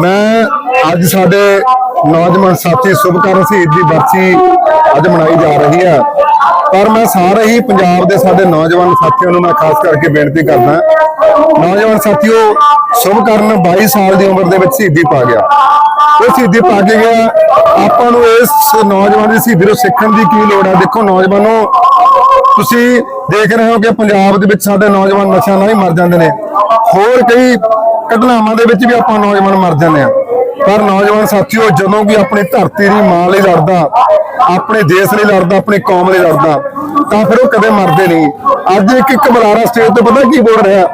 ਮੈਂ ਅੱਜ ਸਾਡੇ ਨੌਜਵਾਨ ਸਾਥੀ ਸੁਭਕਰਨ ਸ਼ਹੀਦ ਦੀ ਬਰਸੀ ਅੱਜ ਮਨਾਈ ਜਾ ਰਹੀ ਹੈ। ਪਰ ਮੈਂ ਸਾਰੇ ਹੀ ਪੰਜਾਬ ਦੇ ਸਾਡੇ ਨੌਜਵਾਨ ਸਾਥੀਆਂ ਨੂੰ ਮੈਂ ਖਾਸ ਕਰਕੇ ਬੇਨਤੀ ਕਰਦਾ ਨੌਜਵਾਨ ਸਾਥੀਓ, ਸੁਭਕਰਨ 22 ਸਾਲ ਦੀ ਉਮਰ ਦੇ ਵਿੱਚ ਸ਼ਹੀਦੀ ਪਾ ਗਿਆ। ਉਹ ਸ਼ਹੀਦੀ ਪਾ ਕੇ ਗਿਆ। ਆਪਾਂ ਨੂੰ ਇਸ ਨੌਜਵਾਨ ਦੀ ਸ਼ਹੀਦੀ ਨੂੰ ਸਿੱਖਣ ਦੀ ਕੀ ਲੋੜ ਹੈ? ਦੇਖੋ ਨੌਜਵਾਨੋ, ਤੁਸੀਂ ਦੇਖ ਰਹੇ ਹੋ ਕਿ ਪੰਜਾਬ ਦੇ ਵਿੱਚ ਸਾਡੇ ਨੌਜਵਾਨ ਨਸ਼ਾ ਨਾਲ ਹੀ ਮਰ ਜਾਂਦੇ ਨੇ। ਹੋਰ ਕਈ ਘਟਨਾਵਾਂ ਦੇ ਵਿੱਚ ਵੀ ਆਪਾਂ ਨੌਜਵਾਨ ਮਰ ਜਾਂਦੇ ਆ ਪਰ ਨੌਜਵਾਨ ਸਾਥੀਓ, ਜਦੋਂ ਵੀ ਆਪਣੀ ਧਰਤੀ ਦੀ ਮਾਂ ਲਈ ਲੜਦਾ, ਆਪਣੇ ਦੇਸ਼ ਲਈ ਲੜਦਾ, ਆਪਣੀ ਕੌਮ ਲਈ ਲੜਦਾ, ਤਾਂ ਫਿਰ ਉਹ ਕਦੇ ਮਰਦੇ ਨਹੀਂ। ਅੱਜ ਇੱਕ ਇੱਕ ਬੁਲਾਰਾ ਸਟੇਜ ਤੇ ਪਤਾ ਕੀ ਬੋਲ ਰਿਹਾ?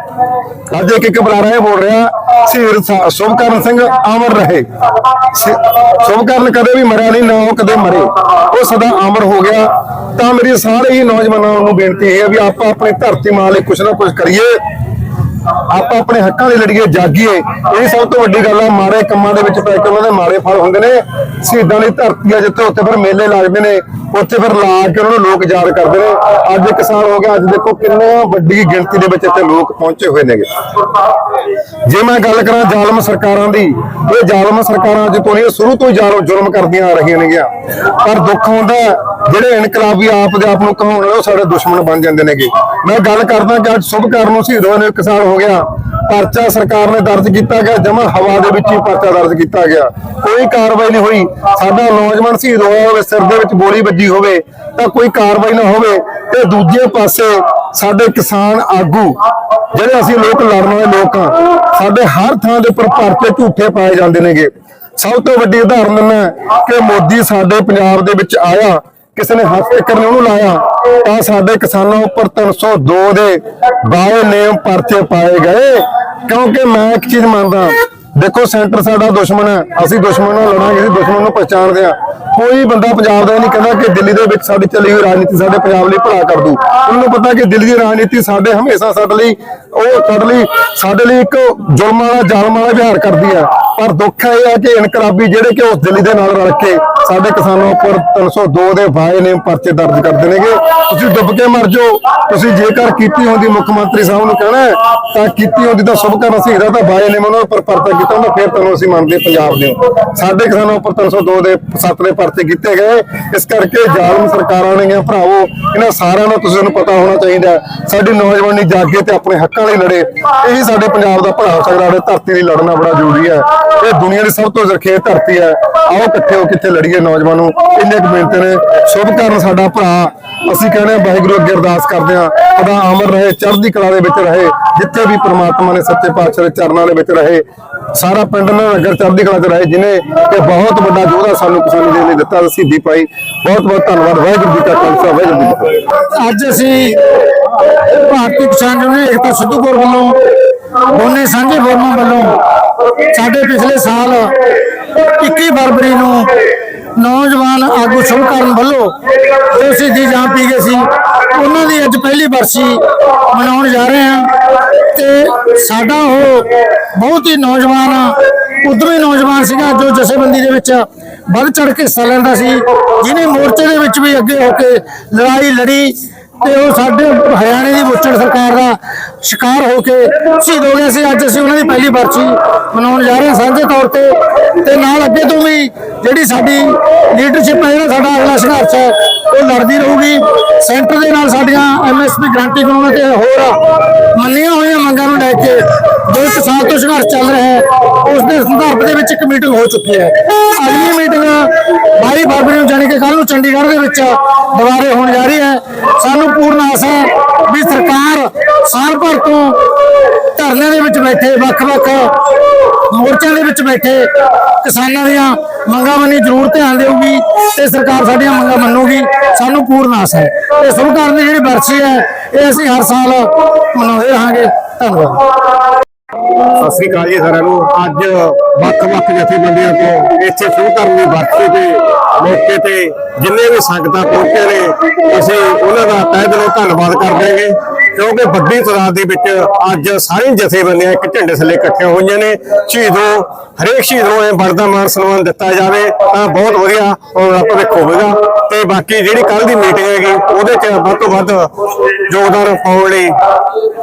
ਅੱਜ ਇੱਕ ਇੱਕ ਬੁਲਾਰਾ ਇਹ ਬੋਲ ਰਿਹਾ, ਸ਼ਹੀਦ ਸ਼ੁਭਕਰਨ ਸਿੰਘ ਅਮਰ ਰਹੇ। ਸ਼ੁਭਕਰਨ ਕਦੇ ਵੀ ਮਰਿਆ ਨਹੀਂ, ਨਾ ਉਹ ਕਦੇ ਮਰੇ। ਉਹ ਸਦਾ ਅਮਰ ਹੋ ਗਿਆ। ਤਾਂ ਮੇਰੀ ਸਾਰੇ ਹੀ ਨੌਜਵਾਨਾਂ ਨੂੰ ਬੇਨਤੀ ਹੈ ਵੀ ਆਪਾਂ ਆਪਣੀ ਧਰਤੀ ਮਾਂ ਲਈ ਕੁਛ ਨਾ ਕੁਛ ਕਰੀਏ। ਆਪਾਂ ਆਪਣੇ ਹੱਕਾਂ ਲਈ ਲੜੀਏ, ਜਾਗੀਏ। ਇਹ ਸਭ ਤੋਂ ਵੱਡੀ ਗੱਲ ਆ, ਮਾੜੇ ਕੰਮਾਂ ਦੇ ਵਿੱਚ ਪੈ ਕੇ ਉਹਨਾਂ ਦੇ ਮਾੜੇ ਫਲ ਹੁੰਦੇ ਨੇ। ਸ਼ਹੀਦਾਂ ਦੀ ਧਰਤੀ ਆ ਜਿੱਥੇ ਉੱਥੇ ਫਿਰ ਮੇਲੇ ਲੱਗਦੇ ਨੇ, ਉੱਥੇ ਫਿਰ ਲਾ ਕੇ ਉਹਨਾਂ ਨੂੰ ਲੋਕ ਯਾਦ ਕਰਦੇ ਨੇ। ਅੱਜ ਇੱਕ ਹੋ ਗਿਆ, ਅੱਜ ਦੇਖੋ ਕਿੰਨਾ ਵੱਡੀ ਗਿਣਤੀ ਦੇ ਵਿੱਚ ਇੱਥੇ ਲੋਕ ਪਹੁੰਚੇ ਹੋਏ ਨੇਗੇ। ਜੇ ਮੈਂ ਗੱਲ ਕਰਾਂ ਜ਼ਾਲਮ ਸਰਕਾਰਾਂ ਦੀ, ਇਹ ਜ਼ਾਲਮ ਸਰਕਾਰਾਂ ਅੱਜ ਤੋਂ ਨਹੀਂ ਸ਼ੁਰੂ ਤੋਂ ਹੀ ਜ਼ਾਲਮ ਜ਼ੁਲਮ ਕਰਦੀਆਂ ਆ ਰਹੀਆਂ ਨੇਗੀਆਂ। ਪਰ ਦੁੱਖ ਹੁੰਦਾ ਜਿਹੜੇ ਇਨਕਲਾਬੀ ਆਪ ਦੇ ਆਪ ਨੂੰ ਕਹਾਉਣ ਵਾਲੇ ਉਹ ਸਾਡੇ ਦੁਸ਼ਮਣ ਬਣ ਜਾਂਦੇ ਨੇਗੇ। ਮੈਂ ਗੱਲ ਕਰਦਾ ਕਿ ਅੱਜ ਸ਼ੁਭ ਕਰਨ ਨੂੰ ਸ਼ਹੀਦ ਹੋਏ ਨੂੰ, ਇੱਕ ਹੋ ਗਿਆ। ਪਰਚਾ ਸਰਕਾਰ ਨੇ ਦਰਜ ਕੀਤਾ ਗਿਆ ਜਮਾ ਹਵਾ ਦੇ ਵਿੱਚ ਹੀ ਪਰਚਾ ਦਰਜ ਕੀਤਾ ਗਿਆ। ਕੋਈ ਕਾਰਵਾਈ ਨਹੀਂ ਹੋਈ। ਸਾਡਾ ਨੌਜਵਾਨ ਸ਼ਹੀਦ ਹੋਇਆ ਹੋਵੇ, ਸਿਰ ਦੇ ਵਿੱਚ ਗੋਲੀ ਵੱਜੀ ਹੋਵੇ, ਤਾਂ ਕੋਈ ਕਾਰਵਾਈ ਨਾ ਹੋਵੇ, ਤੇ ਦੂਜੇ ਪਾਸੇ ਸਾਡੇ ਕਿਸਾਨ ਆਗੂ, ਜਿਹੜੇ ਅਸੀਂ ਲੋਕ ਲੜਨ ਵਾਲੇ ਲੋਕ ਆ ਸਾਡੇ ਹਰ ਥਾਂ ਦੇ ਉੱਪਰ ਪਰਚੇ ਝੂਠੇ ਪਾਏ ਜਾਂਦੇ ਨੇਗੇ। ਸਭ ਤੋਂ ਵੱਡੀ ਉਦਾਹਰਨ ਦਿੰਦਾ ਕਿ ਮੋਦੀ ਸਾਡੇ ਪੰਜਾਬ ਦੇ ਵਿੱਚ ਆਇਆ, ਕਿਸੇ ਨੇ ਹੱਥ ਟਿੱਕਰ ਨੇ ਉਹਨੂੰ ਲਾਇਆ, ਤਾਂ ਸਾਡੇ ਕਿਸਾਨਾਂ ਉੱਪਰ 302 ਦੇ ਬਾਏ ਨੇਮ ਪਰਚੇ ਪਾਏ ਗਏ। ਕਿਉਂਕਿ ਮੈਂ ਇੱਕ ਚੀਜ਼ ਮੰਨਦਾ, ਦੇਖੋ ਸੈਂਟਰ ਸਾਡਾ ਦੁਸ਼ਮਣ ਹੈ, ਅਸੀਂ ਦੁਸ਼ਮਣ ਨਾਲ ਲੜਾਂਗੇ, ਅਸੀਂ ਦੁਸ਼ਮਣ ਨੂੰ ਪਛਾਣਦੇ ਆ ਕੋਈ ਬੰਦਾ ਪੰਜਾਬ ਦਾ ਇਹ ਨਹੀਂ ਕਹਿੰਦਾ ਕਿ ਦਿੱਲੀ ਦੇ ਵਿੱਚ ਸਾਡੀ ਚੱਲੀ ਹੋਈ ਰਾਜਨੀਤੀ ਸਾਡੇ ਪੰਜਾਬ ਲਈ ਭਲਾ ਕਰ ਦੂ। ਉਹਨਾਂ ਪਤਾ ਕਿ ਦਿੱਲੀ ਦੀ ਰਾਜਨੀਤੀ ਸਾਡੇ ਹਮੇਸ਼ਾ ਸਾਡੇ ਲਈ, ਉਹ ਸਾਡੇ ਲਈ ਸਾਡੇ ਲਈ ਇੱਕ ਜ਼ੁਲਮ ਵਾਲਾ, ਜ਼ਾਲਮ ਵਾਲਾ ਵਿਹਾਰ ਕਰਦੀ ਹੈ। ਪਰ ਦੁੱਖ ਇਹ ਹੈ ਕਿ ਇਨਕਲਾਬੀ ਜਿਹੜੇ ਕਿ ਉਸ ਦਿੱਲੀ ਦੇ ਨਾਲ ਰਲ ਕੇ ਸਾਡੇ ਕਿਸਾਨਾਂ ਉੱਪਰ 302 ਦੇ ਵਾਏ ਨੇ ਪਰਚੇ ਦਰਜ ਕਰਦੇ ਨੇਗੇ ਤੁਸੀਂ ਡੁੱਬ ਕੇ ਮਰ ਜਾਓ। ਤੁਸੀਂ ਜੇਕਰ ਕੀਤੀ ਹੁੰਦੀ ਮੁੱਖ ਮੰਤਰੀ ਸਾਹਿਬ ਨੂੰ ਕਹਿਣਾ ਤਾਂ ਕੀਤੀ ਹੁੰਦੀ ਤਾਂ ਸੁਭ ਕਰਨ ਸੀ ਤਾਂ ਵਾਏ ਨੇ ਉਹਨਾਂ ਉੱਪਰ ਪਰਚਾ ਕੀਤਾ ਹੁੰਦਾ, ਫਿਰ ਤੁਹਾਨੂੰ ਅਸੀਂ ਮੰਨਦੇ ਪੰਜਾਬ ਦੇ ਸਾਡੇ ਕਿਸਾਨਾਂ ਉੱਪਰ 302 ਦੇ ਸੱਤ ਦੇ ਪਰਚੇ ਕੀਤੇ ਗਏ। ਇਸ ਕਰਕੇ ਜ਼ਾਲਮ ਸਰਕਾਰਾਂ ਨੇ ਭਰਾਵੋ, ਇਹਨਾਂ ਸਾਰਿਆਂ ਨੂੰ ਤੁਸੀਂ ਨੂੰ ਪਤਾ ਹੋਣਾ ਚਾਹੀਦਾ ਸਾਡੀ ਨੌਜਵਾਨੀ ਜਾਗੇ ਤੇ ਆਪਣੇ ਹੱਕਾਂ ਲਈ ਲੜੇ। ਇਹੀ ਸਾਡੇ ਪੰਜਾਬ ਦਾ ਭਲਾ ਹੋ ਸਕਦਾ ਸਾਡੇ ਧਰਤੀ ਲਈ ਲੜਨਾ ਬੜਾ ਜ਼ਰੂਰੀ ਹੈ। ਇਹ ਦੁਨੀਆ ਦੀ ਸਭ ਤੋਂ ਜ਼ਰਖੇਜ਼ ਧਰਤੀ ਹੈ। ਆਓ ਇਕੱਠੇ ਹੋ ਕਿੱਥੇ ਲੜੀਏ ਨੌਜਵਾਨੋ ਇੰਨੇ ਕੁ ਮਿਹਨਤ ਨੇ। ਸ਼ੁਭ ਕਰਨ ਸਾਡਾ ਭਰਾ। ਅਸੀਂ ਕਹਿੰਦੇ ਵਾਹਿਗੁਰੂ ਅੱਗੇ ਅਰਦਾਸ ਕਰਦੇ ਹਾਂ। ਖੁਦਾ ਅਮਰ ਰਹੇ, ਚੜ੍ਹਦੀ ਕਲਾ ਦੇ ਵਿੱਚ ਰਹੇ। ਜਿੱਥੇ ਵੀ ਪ੍ਰਮਾਤਮਾ ਨੇ ਸੱਚੇ ਪਾਤਸ਼ਾਹ ਦੇ ਚਰਨਾਂ ਦੇ ਵਿੱਚ ਰਹੇ। ਸਾਰਾ ਪਿੰਡ ਨਾ ਨਗਰ ਚੜ੍ਹਦੀ ਕਲਾ ਚ ਰਹੇ, ਜਿਨੇ ਇਹ ਬਹੁਤ ਵੱਡਾ ਯੋਧਾ ਸਾਨੂੰ ਕਿਸਾਨੀ ਦੇ ਲਈ ਦਿੱਤਾ, ਸ਼ਹੀਦੀ ਪਾਈ। ਬਹੁਤ ਬਹੁਤ ਧੰਨਵਾਦ। ਵਾਹਿਗੁਰੂ ਜੀ ਕਾ ਖਾਲਸਾ, ਵਾਹਿਗੁਰੂ ਜੀ ਕੀ ਫਤਿਹ। ਅੱਜ ਅਸੀਂ ਭਾਰਤੀ ਕਿਸਾਨ ਯੂਨੀਅਨ ਏਕਤਾ ਸਿੱਧੂਪੁਰ ਵੱਲੋਂ ਦੋਨੇ ਸਾਂਝੇ ਫੋਰਮਾਂ ਵੱਲੋਂ ਸਾਡੇ ਪਿਛਲੇ ਸਾਲ 21 ਫਰਵਰੀ ਨੂੰ ਨੌਜਵਾਨ ਆਗੂ ਸ਼ੁਭਕਰਨ ਵੱਲੋਂ ਜੋ ਸਿੱਧੀ ਜਾਨ ਪੀ ਗਏ ਸੀ, ਉਹਨਾਂ ਦੀ ਅੱਜ ਪਹਿਲੀ ਵਰਸੀ ਮਨਾਉਣ ਜਾ ਰਹੇ ਹਾਂ। ਤੇ ਸਾਡਾ ਉਹ ਬਹੁਤ ਹੀ ਨੌਜਵਾਨ ਉਦਮੀ ਨੌਜਵਾਨ ਸੀਗਾ, ਜੋ ਜਥੇਬੰਦੀ ਦੇ ਵਿੱਚ ਵੱਧ ਚੜ ਕੇ ਹਿੱਸਾ ਲੈਂਦਾ ਸੀ, ਜਿਹਨੇ ਮੋਰਚੇ ਦੇ ਵਿੱਚ ਵੀ ਅੱਗੇ ਹੋ ਕੇ ਲੜਾਈ ਲੜੀ। ਤੇ ਉਹ ਸਾਡੇ ਹਰਿਆਣੇ ਦੀ ਮੁੱਚੜ ਸਰਕਾਰ ਦਾ ਸ਼ਿਕਾਰ ਹੋ ਕੇ ਸ਼ਹੀਦ ਹੋ ਗਏ ਸੀ। ਅੱਜ ਅਸੀਂ ਉਹਨਾਂ ਦੀ ਪਹਿਲੀ ਬਰਸੀ ਮਨਾਉਣ ਜਾ ਰਹੇ ਹਾਂ ਸਾਂਝੇ ਤੌਰ ਤੇ। ਤੇ ਨਾਲ ਅੱਗੇ ਤੋਂ ਵੀ ਜਿਹੜੀ ਸਾਡੀ ਲੀਡਰਸ਼ਿਪ ਹੈ, ਜਿਹੜਾ ਸਾਡਾ ਅਗਲਾ ਸੰਘਰਸ਼ ਹੈ, ਉਹ ਲੜਦੀ ਰਹੂਗੀ। ਸੈਂਟਰ ਦੇ ਨਾਲ ਸਾਡੀਆਂ ਐਮਐਸਪੀ ਗਰੰਟੀ ਕਾਨੂੰਨ ਤੇ ਹੋਰ ਮੰਨੀਆਂ ਹੋਈਆਂ ਮੰਗਾਂ ਨੂੰ ਲੈ ਕੇ ਜੋ ਇੱਕ ਸਾਲ ਤੋਂ ਸੰਘਰਸ਼ ਚੱਲ ਰਿਹਾ ਹੈ, ਉਸ ਦੇ ਸੰਦਰਭ ਦੇ ਵਿੱਚ ਇੱਕ ਮੀਟਿੰਗ ਹੋ ਚੁੱਕੀ ਹੈ। ਅਗਲੀ ਮੀਟਿੰਗ 22 ਫਰਵਰੀ ਨੂੰ ਜਾਣੀ ਕਿ ਕੱਲ ਨੂੰ ਚੰਡੀਗੜ੍ਹ ਦੇ ਵਿੱਚ ਦੁਬਾਰੇ ਹੋਣ ਜਾ ਰਹੀ ਹੈ। ਸਾਨੂੰ ਪੂਰਨ ਆਸ ਹੈ ਵੀ ਸਰਕਾਰ ਸਾਲ ਭਰ ਤੋਂ ਧਰਨੇ ਦੇ ਵਿੱਚ ਬੈਠੇ, ਵੱਖ-ਵੱਖ ਮੋਰਚਿਆਂ ਦੇ ਵਿੱਚ ਬੈਠੇ, ਕਿਸਾਨਾਂ ਦੀਆਂ ਮੰਗਾਂ ਬੰਨੀ ਜ਼ਰੂਰ ਧਿਆਨ ਦੇਊਗੀ ਤੇ ਸਰਕਾਰ ਸਾਡੀਆਂ ਮੰਗਾਂ ਮੰਨੂਗੀ। ਸਾਨੂੰ ਪੂਰਨ ਆਸ ਹੈ। ਤੇ ਸਰਕਾਰ ਦੀ ਜਿਹੜੀ ਬਰਸੀ ਹੈ, ਇਹ ਅਸੀਂ ਹਰ ਸਾਲ ਮਨਾਉਂਦੇ ਰਹਾਂਗੇ। ਧੰਨਵਾਦ। ਸਤਿ ਸ੍ਰੀ ਅਕਾਲ ਜੀ ਸਾਰਿਆਂ ਨੂੰ। ਅੱਜ ਵੱਖ-ਵੱਖ ਜਥੇਬੰਦੀਆਂ ਤੋਂ ਇੱਥੇ ਸ਼ੁਰੂ ਕਰਨ ਦੀ ਬਰਸੀ ਤੇ ਮੌਕੇ ਤੇ ਜਿੰਨੇ ਵੀ ਸੰਗਤਾਂ ਪਹੁੰਚੇ ਨੇ ਅਸੀਂ ਉਹਨਾਂ ਦਾ ਤਹਿ ਦਿਲੋਂ ਧੰਨਵਾਦ ਕਰਦੇ ਹਾਂਗੇ ਕਿਉਂਕਿ ਵੱਡੀ ਤਾਦਾਦ ਦੇ ਵਿੱਚ ਅੱਜ ਸਾਰੀਆਂ ਜਥੇਬੰਦੀਆਂ ਇੱਕ ਝੰਡੇ ਥੱਲੇ ਇਕੱਠੀਆਂ ਹੋਈਆਂ ਨੇ। ਸ਼ਹੀਦੋਂ, ਹਰੇਕ ਸ਼ਹੀਦ ਨੂੰ ਇਹ ਬਣਦਾ ਮਾਨ ਸਨਮਾਨ ਦਿੱਤਾ ਜਾਵੇ, ਤਾਂ ਬਹੁਤ ਵਧੀਆ ਆਉਣ ਭਵਿੱਖ ਹੋਵੇਗਾ ਤੇ ਬਾਕੀ ਜਿਹੜੀ ਕੱਲ ਦੀ ਮੀਟਿੰਗ ਹੈਗੀ, ਉਹਦੇ 'ਚ ਵੱਧ ਤੋਂ ਵੱਧ ਯੋਗਦਾਨ ਪਾਉਣ ਲਈ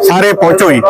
ਸਾਰੇ ਪਹੁੰਚੋ ਜੀ।